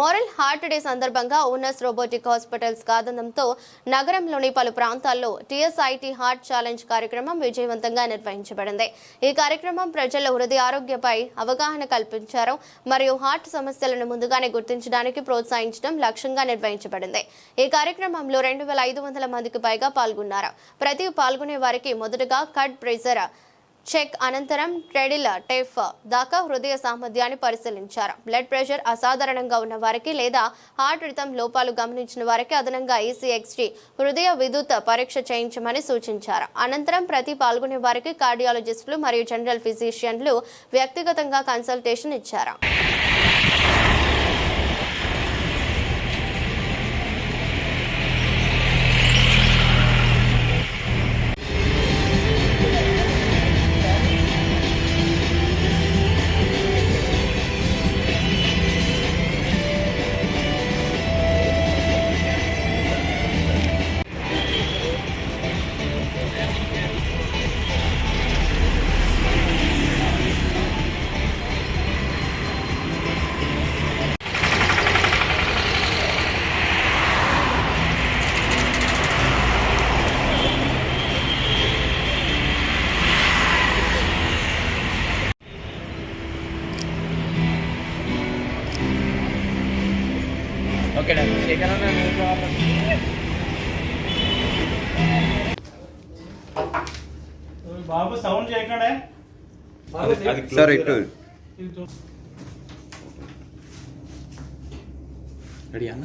Moral heart day సందర్భంగా Onus robotic hospitals కాదనంతో నగరంలోని పలు ప్రాంతాల్లో టీఎస్ఐటి హార్ట్ ఛాలెంజ్ కార్యక్రమం విజయవంతంగా నిర్వహించబడింది. ఈ కార్యక్రమం ప్రజల హృదయ ఆరోగ్యపై అవగాహన కల్పించారు. మరియు హార్ట్ సమస్యలను ముందుగానే గుర్తించడానికి ప్రోత్సహించడం లక్ష్యంగా నిర్వహించబడింది. ఈ కార్యక్రమంలో రెండు వేల ఐదు వందల మందికి పైగా పాల్గొన్నారు. ప్రతి పాల్గొనే వారికి మొదటగా కట్ ప్రెజర్ చెక్ అనంతరం ట్రెడిల్ టెఫ్ దాకా హృదయ సామర్థ్యాన్ని పరిశీలించారు. బ్లడ్ ప్రెషర్ అసాధారణంగా ఉన్న వారికి లేదా హార్ట్ రిథం లోపాలు గమనించిన వారికి అదనంగా ఈసీఎక్స్టీ హృదయ విద్యుత్ పరీక్ష చేయించమని సూచించారు. అనంతరం ప్రతి పాల్గొనే వారికి కార్డియాలజిస్టులు మరియు జనరల్ ఫిజిషియన్లు వ్యక్తిగతంగా కన్సల్టేషన్ ఇచ్చారు. బాబు సౌండ్ చేయకండి. సార్ ఇటు. రెడీ అన్న?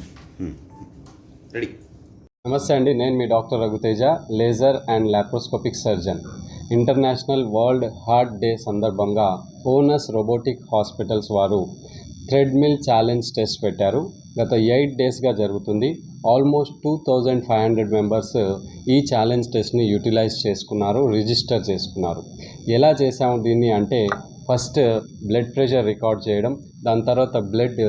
రెడీ నమస్తే అండి నేను మీ doctor Raghuteja laser and laparoscopic surgeon international world heart day సందర్భంగా ఓనస్ రోబోటిక్ హాస్పిటల్స్ వారు థ్రెడ్మిల్ ఛాలెంజ్ టెస్ట్ పెట్టారు. గత ఎయిట్ డేస్గా జరుగుతుంది. Almost two thousand five hundred members ఈ ఛాలెంజ్ టెస్ట్ని యూటిలైజ్ చేసుకున్నారు రిజిస్టర్ చేసుకున్నారు. ఎలా చేసాము దీన్ని అంటే ఫస్ట్ బ్లడ్ ప్రెషర్ రికార్డ్ చేయడం దాని తర్వాత బ్లడ్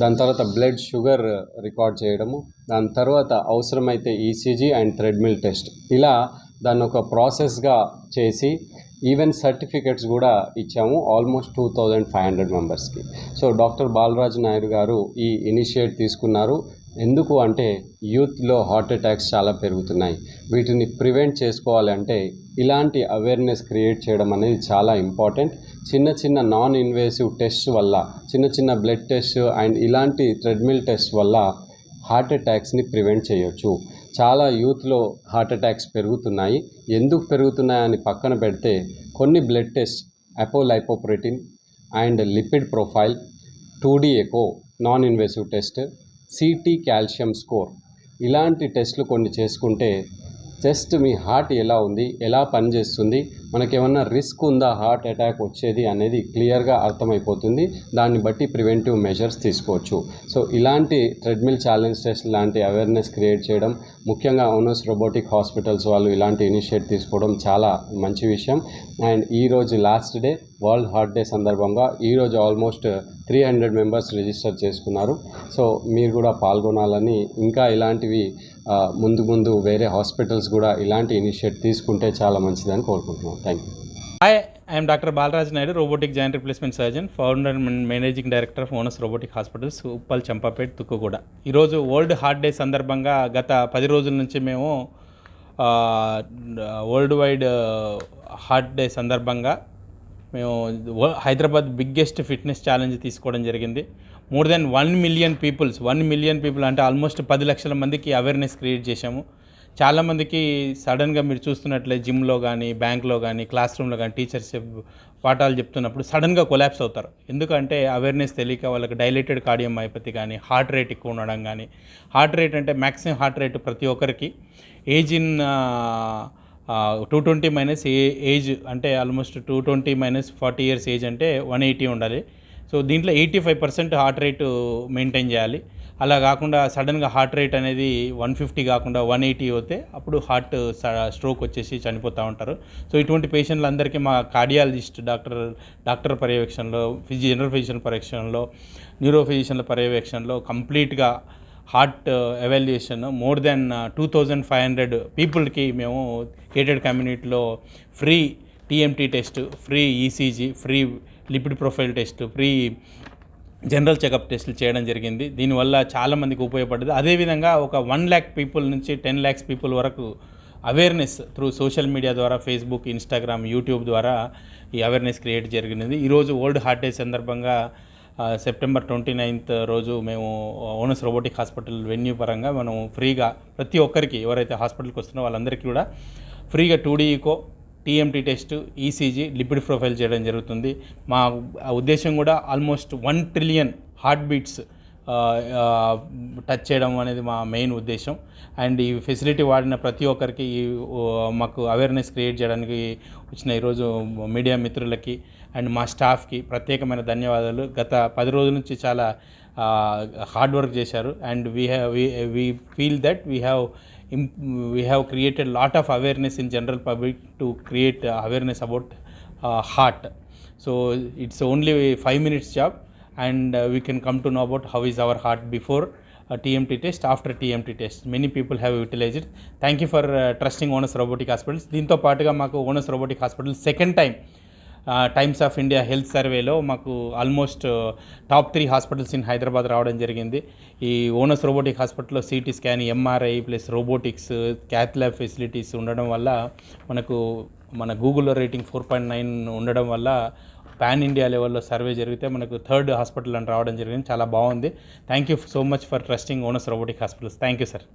దాని తర్వాత బ్లడ్ షుగర్ రికార్డ్ చేయడము దాని తర్వాత అవసరమైతే ఈసీజీ అండ్ థ్రెడ్మిల్ టెస్ట్. ఇలా దాన్ని ఒక ప్రాసెస్గా చేసి ఈవెన్ సర్టిఫికెట్స్ కూడా ఇచ్చాము almost two thousand five hundred మెంబర్స్కి. సో డాక్టర్ బాలరాజు నాయుడు గారు ఈ ఇనిషియేట్ తీసుకున్నారు. ఎందుకు అంటే యూత్లో హార్ట్ అటాక్స్ చాలా పెరుగుతున్నాయి. వీటిని ప్రివెంట్ చేసుకోవాలంటే ఇలాంటి అవేర్నెస్ క్రియేట్ చేయడం అనేది చాలా ఇంపార్టెంట్. చిన్న చిన్న నాన్ ఇన్వేసివ్ టెస్ట్ వల్ల చిన్న చిన్న బ్లడ్ టెస్ట్ అండ్ ఇలాంటి ట్రెడ్మిల్ టెస్ట్ వల్ల హార్ట్ అటాక్స్ని ప్రివెంట్ చేయొచ్చు. చాలా యూత్లో హార్ట్ అటాక్స్ పెరుగుతున్నాయి. ఎందుకు పెరుగుతున్నాయని పక్కన పెడితే కొన్ని blood test apolipoprotein and lipid profile two echo non invasive test CT calcium score ఇలాంటి టెస్ట్లు కొన్ని చేసుకుంటే జస్ట్ మీ హార్ట్ ఎలా ఉంది ఎలా పనిచేస్తుంది మనకేమన్నా రిస్క్ ఉందా హార్ట్ అటాక్ వచ్చేది అనేది క్లియర్గా అర్థమైపోతుంది. దాన్ని బట్టి ప్రివెంటివ్ మెజర్స్ తీసుకోవచ్చు. సో ఇలాంటి ట్రెడ్మిల్ ఛాలెంజ్ టెస్ట్ లాంటి అవేర్నెస్ క్రియేట్ చేయడం ముఖ్యంగా ఓనర్స్ రోబోటిక్ హాస్పిటల్స్ వాళ్ళు ఇలాంటి ఇనిషియేట్ తీసుకోవడం చాలా మంచి విషయం. అండ్ ఈరోజు last day world heart day సందర్భంగా ఈరోజు almost three hundred members register చేసుకున్నారు. సో మీరు కూడా పాల్గొనాలని ఇంకా ఇలాంటివి ముందు ముందు వేరే హాస్పిటల్స్ కూడా ఇలాంటి ఇనిషియేట్ తీసుకుంటే చాలా మంచిదని కోరుకుంటున్నాం. Thank you. Hi I'm doctor Balaraj Naidu robotic joint replacement surgeon founder and managing director of Onus robotic hospitals Uppal Champapet Tukkuguda ఈరోజు వరల్డ్ హార్ట్ డే సందర్భంగా గత పది రోజుల నుంచి మేము వరల్డ్ వైడ్ హార్ట్ డే సందర్భంగా మేము హైదరాబాద్ బిగ్గెస్ట్ ఫిట్నెస్ ఛాలెంజ్ తీసుకోవడం జరిగింది. More than one million peoples one million people అంటే ఆల్మోస్ట్ పది లక్షల మందికి అవేర్నెస్ క్రియేట్ చేశాము. చాలామందికి సడన్గా మీరు చూస్తున్నట్లే జిమ్లో కానీ బ్యాంక్లో కానీ క్లాస్ రూమ్లో కానీ టీచర్స్ పాఠాలు చెప్తున్నప్పుడు సడన్గా కొలాప్స్ అవుతారు. ఎందుకంటే అవేర్నెస్ తెలియక వాళ్ళకి డైలేటెడ్ కార్డియోమయోపతి కానీ హార్ట్ రేట్ ఎక్కువ ఉండడం కానీ హార్ట్ రేట్ అంటే మ్యాక్సిమం హార్ట్ రేట్ ప్రతి ఒక్కరికి. Age in two twenty minus a age అంటే almost two twenty minus forty years age అంటే వన్ ఎయిటీ ఉండాలి. సో దీంట్లో eighty five percent heart rate maintain చేయాలి. అలా కాకుండా సడన్గా హార్ట్ రేట్ అనేది వన్ ఫిఫ్టీ కాకుండా వన్ ఎయిటీ అవుతే అప్పుడు హార్ట్ స్ట్రోక్ వచ్చేసి చనిపోతూ ఉంటారు. సో ఇటువంటి పేషెంట్లందరికీ మా కార్డియాలజిస్ట్ డాక్టర్ డాక్టర్ పర్యవేక్షణలో ఫిజి జనరల్ ఫిజిషియన్ పర్యవేక్షణలో న్యూరో ఫిజిషియన్ల పర్యవేక్షణలో కంప్లీట్గా heart evaluation more than two thousand five hundred పీపుల్కి మేము కేటెడ్ కమ్యూనిటీలో free TMT test free ECG free lipid profile test free general checkup టెస్టులు చేయడం జరిగింది. దీనివల్ల చాలామందికి ఉపయోగపడ్డది. అదేవిధంగా ఒక వన్ ల్యాక్ పీపుల్ నుంచి టెన్ ల్యాక్స్ పీపుల్ వరకు అవేర్నెస్ త్రూ సోషల్ మీడియా ద్వారా ఫేస్బుక్ ఇన్స్టాగ్రామ్ యూట్యూబ్ ద్వారా ఈ అవేర్నెస్ క్రియేట్ జరిగినది. ఈరోజు వరల్డ్ హార్ట్ డే సందర్భంగా సెప్టెంబర్ ట్వంటీ నైన్త్ రోజు మేము ఓనస్ రోబోటిక్ హాస్పిటల్ వెన్యూ పరంగా మనం ఫ్రీగా ప్రతి ఒక్కరికి ఎవరైతే హాస్పిటల్కి వస్తున్నారో వాళ్ళందరికీ కూడా ఫ్రీగా two echo TMT test ECG lipid profile చేయడం జరుగుతుంది. మా ఉద్దేశం కూడా almost one trillion heart beats touch చేయడం అనేది మా మెయిన్ ఉద్దేశం. అండ్ ఈ ఫెసిలిటీ వాడిన ప్రతి ఒక్కరికి మాకు అవేర్నెస్ క్రియేట్ చేయడానికి వచ్చిన ఈరోజు మీడియా మిత్రులకి అండ్ మా స్టాఫ్కి ప్రత్యేకమైన ధన్యవాదాలు. గత పది రోజుల నుంచి చాలా హార్డ్ వర్క్ చేశారు. And we have we feel that we have we have created lot of awareness in general public to create awareness about heart. So it's only five minutes job. And we can come to know about how is our heart before before a TMT test, after TMT test. Many people have utilized it. Thank you for uh, trusting Onus robotic hospitals. దీంతో పాటుగా మాకు Onus robotic hospital second time Times of India health సర్వేలో మాకు almost top three hospitals in Hyderabad రావడం జరిగింది. ఈ Onus robotic హాస్పిటల్లో CT scan MRI plus robotics cath lab facilities ఉండడం వల్ల మనకు మన గూగుల్లో రేటింగ్ ఫోర్ పాయింట్ నైన్ ఉండడం వల్ల పాన్ ఇండియా లెవెల్లో సర్వే జరిగితే మనకు థర్డ్ హాస్పిటల్ అని రావడం జరిగింది. చాలా బాగుంది. Thank you so much for trusting Onus robotic hospitals. Thank you sir.